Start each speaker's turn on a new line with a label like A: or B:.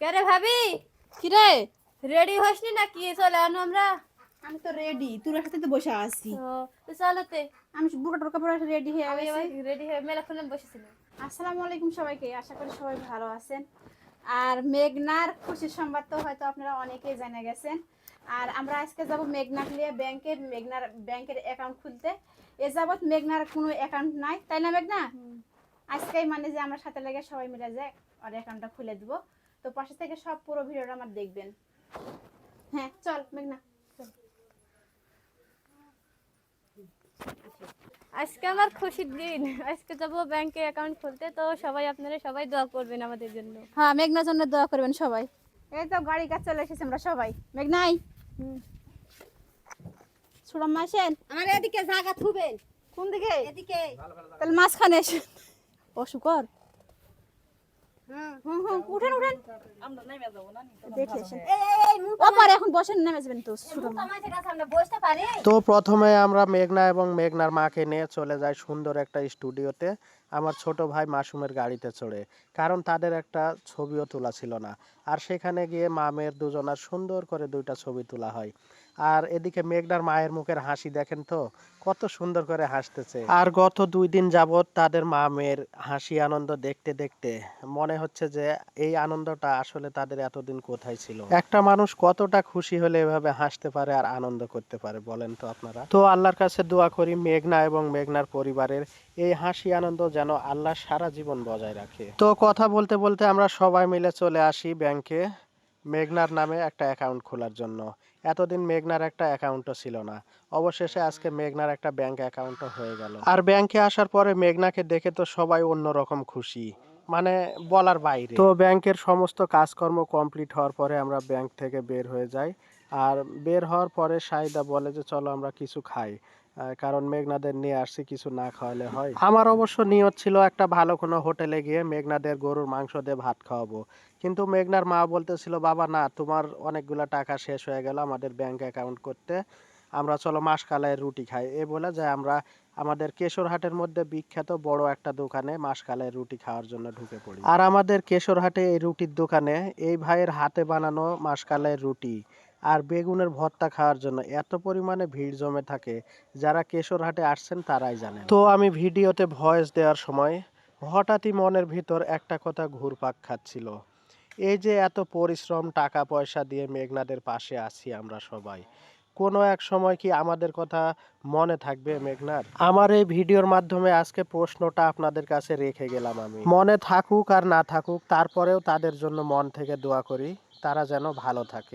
A: কে রে ভাবি?
B: কি রে
A: রেডি হসনি নাকি? চলে আনো আমরা।
B: আমি তো রেডি তোর সাথে তো বসে আছি।
A: তো চলোতে
B: আমি বুকা টোকা পরে রেডি হয়ে
A: আমি রেডি হয়ে মেলাক্ষণে বসেছিলাম।
B: আসসালামু আলাইকুম সবাইকে আশা করি সবাই ভালো আছেন। আর মেঘনার খুশির সংবাদ তো হয়তো আপনারা অনেকেই জেনে গেছেন। আর আমরা আজকে যাব মেঘনাক নিয়ে ব্যাংকে মেঘনার ব্যাংকের অ্যাকাউন্ট খুলতে। এ যাবৎ মেঘনার কোনো অ্যাকাউন্ট নাই। তাই না মেঘনা? আজকেই মানে যে আমরা সাথে লেগে সবাই মিলে যাই আর অ্যাকাউন্টটা খুলে দিব। তো পাশে থেকে সব পুরো ভিডিওটা আমার দেখবেন। হ্যাঁ চল মেঘনা
A: আজকে আমার খুশির দিন। আজকে যাব ব্যাংকে অ্যাকাউন্ট খুলতে তো সবাই আপনারা সবাই দোয়া করবেন আমাদের জন্য।
B: হ্যাঁ মেঘনার জন্য দোয়া করবেন সবাই। এই তো গাড়ি কাজ চলে এসেছে আমরা সবাই। মেঘনাই। ছোড়া মাসেন
C: আমার এদিকে জায়গা থুবেন।
B: কোন দিকে?
C: এদিকে।
B: তাহলে মাঝখানে এসে বসু কর।
C: হুম
B: হুম হুম উঠেন। উঠেন দেখে এসেন
C: এই এই, এই মুখ
B: ওপারে এখন বসেন নেমে যাবেন তো
D: তো প্রথমে আমরা মেঘনা এবং মেঘনার মাকে নিয়ে চলে যাই সুন্দর একটা স্টুডিওতে আমার ছোট ভাই মাসুমের গাড়িতে চড়ে কারণ তাদের একটা ছবিও তোলা ছিল না। আর সেখানে গিয়ে মামের দুজনার সুন্দর করে দুইটা ছবি তোলা হয়। আর এদিকে মেঘনার মায়ের মুখের হাসি দেখেন তো, কত সুন্দর করে হাসতেছে। আর গত দুই দিন যাবত তাদের মামের হাসি আনন্দ দেখতে দেখতে মনে হচ্ছে যে এই আনন্দটা আসলে তাদের এতদিন কোথায় ছিল। একটা মানুষ কতটা খুশি হলে এভাবে হাসতে পারে আর আনন্দ করতে পারে বলেন তো আপনারা? তো আল্লাহর কাছে দোয়া করি মেঘনা এবং মেঘনার পরিবারের এই হাসি আনন্দ যেন আল্লাহ সারা জীবন বজায় রাখে। তো কথা বলতে বলতে আমরা সবাই মিলে চলে আসি ব্যাংকে। মেঘনার নামে একটা অ্যাকাউন্ট খোলার জন্য। এতদিন মেঘনার একটা অ্যাকাউন্টও ছিল না। অবশেষে আজকে মেঘনার একটা ব্যাংক অ্যাকাউন্টও হয়ে গেল। আর ব্যাংকে আসার পরে মেঘনাকে দেখে তো সবাই অন্যরকম খুশি। মানে বলার বাইরে। তো ব্যাংকের সমস্ত কাজকর্ম কমপ্লিট হওয়ার পরে আমরা ব্যাংক থেকে বের হয়ে যাই। আর বের হওয়ার পরে সাইদা বলে যে, চলো আমরা কিছু খাই। কারণ মেঘনাদের নিয়ে আসছি, কিছু না খাওয়ালে হয়। আমার অবশ্য নিয়ত ছিল একটা ভালো কোনো হোটেলে গিয়ে মেঘনাদের গরুর মাংস দিয়ে ভাত খাওয়াবো। কিন্তু মেঘনার মা বলতেছিল, বাবা, না, তোমার অনেকগুলো টাকা শেষ হয়ে গেল আমাদের ব্যাংক অ্যাকাউন্ট করতে। আমরা চলো মাসকালাইয়ের রুটি খাই। এ বলে যে, আমরা, আমাদের কেশরহাটের মধ্যে বিখ্যাত বড় একটা দোকানে মাসকালাইয়ের রুটি খাওয়ার জন্য ঢুকে পড়ি। আর আমাদের কেশরহাটে এই রুটির দোকানে এই ভাইয়ের হাতে বানানো মাসকালাইয়ের রুটি। আর বেগুনের ভর্তা খাওয়ার জন্য এত পরিমাণে ভিড় জমে থাকে, যারা কেশরহাটে আসছেন তারাই জানেন। তো আমি ভিডিওতে ভয়েস দেওয়ার সময় হঠাৎই মনের ভিতর একটা কথা ঘুরপাক খাচ্ছিল। এই যে এত পরিশ্রম, টাকা পয়সা দিয়ে মেঘনাদের পাশে আছি আমরা সবাই, কোনো এক সময় কি আমাদের কথা মনে থাকবে মেঘনার? আমার এই ভিডিওর মাধ্যমে আজকে প্রশ্নটা আপনাদের কাছে রেখে গেলাম আমি। মনে থাকুক আর না থাকুক, তারপরেও তাদের জন্য মন থেকে দোয়া করি, তারা যেন ভালো থাকে।